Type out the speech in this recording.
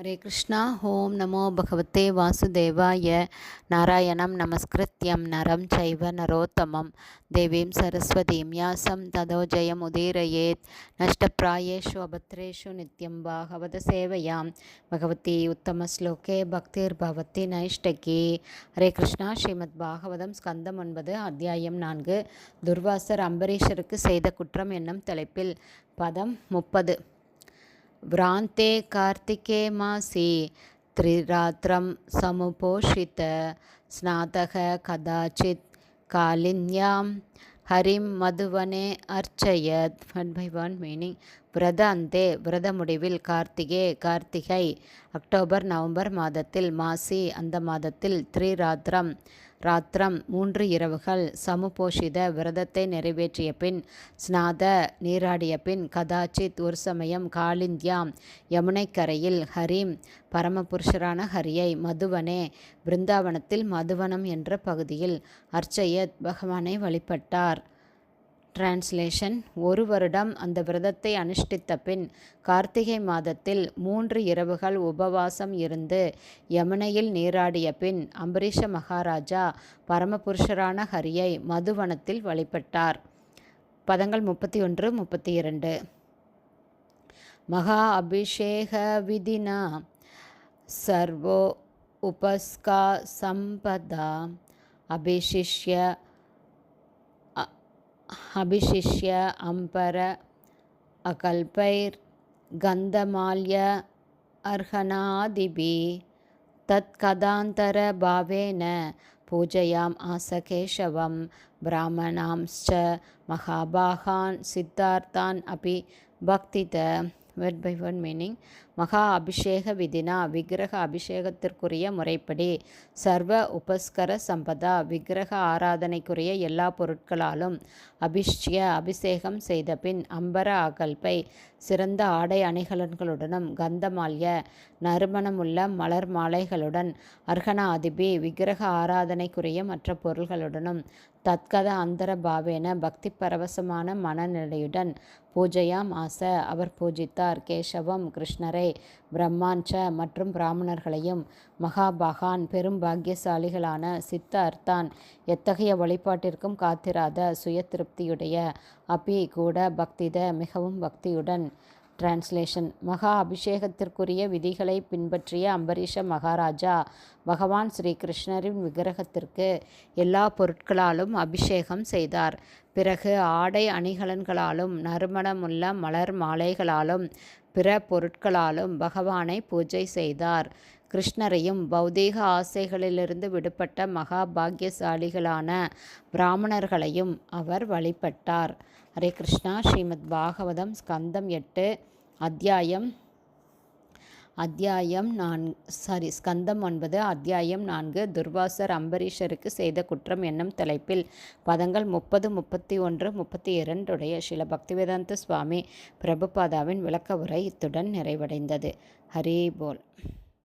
ஹரே கிருஷ்ணா. ஓம் நமோ பகவத்தே வாசுதேவாய. நாராயணம் நமஸ்கிருத்யம் நரம் சைவ நரோத்தமம். தேவீம் சரஸ்வதீம் யாசம் ததோ ஜெயம் உதீரயேத். நஷ்டப்பிராயேஷு அபத்ரேஷு நித்யம் பாகவத சேவையாம். பகவதி உத்தமஸ்லோகே பக்திர் பவதி நைஷ்டகி. ஹரே கிருஷ்ணா. ஸ்ரீமத் பாகவதம் ஸ்கந்தம் ஒன்பது அத்தியாயம் நான்கு. துர்வாசர் அம்பரீஷருக்கு செய்த குற்றம் என்னும் தலைப்பில் பதம் முப்பது. व्रान्ते कार्तिके मासि त्रिरात्रं समुपोषित स्नातः कदाचित् कालिन्यां हरिं மதுவனே அர்ச்சயத் ஒன் பை ஒன் மீனிங் விரத அந்தே விரத முடிவில் கார்த்திகே கார்த்திகை அக்டோபர் நவம்பர் மாதத்தில் மாசி அந்த மாதத்தில் த்ரிராத்திரம் ராத்திரம் மூன்று இரவுகள் சமுபோஷித விரதத்தை நிறைவேற்றிய பின் ஸ்நாத நீராடிய பின் கதாச்சித் ஒரு சமயம் காலிந்தியாம் யமுனைக்கரையில் ஹரீம் பரமபுருஷரான ஹரியை மதுவனே பிருந்தாவனத்தில் மதுவனம் என்ற பகுதியில் அர்ச்சயத் பகவானை வழிபட்டார். டிரான்ஸ்லேஷன் ஒரு வருடம் அந்த விரதத்தை அனுஷ்டித்த பின் கார்த்திகை மாதத்தில் மூன்று இரவுகள் உபவாசம் இருந்து யமுனையில் நீராடிய பின் அம்பரீஷ மகாராஜா பரமபுருஷரான ஹரியை மதுவனத்தில் வழிபட்டார். பதங்கள் முப்பத்தி ஒன்று முப்பத்தி இரண்டு. மகா அபிஷேக விதினா சர்வோ உபஸ்கா சம்பதா அபிஷிஷ்ய அபிஷிஷ்ய அம்பர அகல்பைர் கந்தமால்ய அர்ஹனாதிபி தத்கதாந்தர பாவேன பூஜையாம் ஆசகேஷவம் பிராமணாம்ச்ச மகாபாகான் சித்தார்த்தான் அபி பக்தித வெட் பை ஒன் மீனிங் மகா அபிஷேக விதினா விக்கிரக அபிஷேகத்திற்குரிய முறைப்படி சர்வ உபஸ்கர சம்பதா விக்கிரக ஆராதனைக்குரிய எல்லா பொருட்களாலும் அபிஷ்ய அபிஷேகம் செய்த பின் அம்பர அகல்பை சிறந்த ஆடை அணிகலன்களுடனும் கந்தமால்ய நறுமணமுள்ள மலர் மாலைகளுடன் அர்ஹனாதிபி விக்கிரக ஆராதனைக்குரிய மற்ற பொருள்களுடனும் தத்கத அந்தர பாவேன பக்தி பரவசமான மனநிலையுடன் பூஜையாம் ஆச. அவர் பூஜித்தார் கேசவம் கிருஷ்ணரை பிரம்மாஞ்ச மற்றும் பிராமணர்களையும் மகாபகான் பெரும் பாக்கியசாலிகளான சித்த அர்த்தான் எத்தகைய வழிபாட்டிற்கும் காத்திராத சுய திருப்தியுடைய அபி கூட பக்தித மிகவும் பக்தியுடன். டிரான்ஸ்லேஷன் மகா அபிஷேகத்திற்குரிய விதிகளை பின்பற்றிய அம்பரீஷ மகாராஜா பகவான் ஸ்ரீ கிருஷ்ணரின் விக்கிரகத்திற்கு எல்லா பொருட்களாலும் அபிஷேகம் செய்தார். பிறகு ஆடை அணிகலன்களாலும் நறுமணமுள்ள மலர் மாலைகளாலும் பிற பொருட்களாலும் பகவானை பூஜை செய்தார். கிருஷ்ணரையும் பௌதீக ஆசைகளிலிருந்து விடுபட்ட மகாபாகியசாலிகளான பிராமணர்களையும் அவர் வழிபட்டார். ஹரே கிருஷ்ணா. ஸ்ரீமத் பாகவதம் ஸ்கந்தம் எட்டு அத்தியாயம் அத்தியாயம் நான் சாரி ஸ்கந்தம் ஒன்பது அத்தியாயம் நான்கு துர்வாசர் அம்பரீஷருக்கு செய்த குற்றம் என்னும் தலைப்பில் பதங்கள் முப்பது முப்பத்தி ஒன்று முப்பத்தி இரண்டுடைய சில பக்திவேதாந்த சுவாமி பிரபுபாதாவின் விளக்க உரை இத்துடன் நிறைவடைந்தது. ஹரி போல்.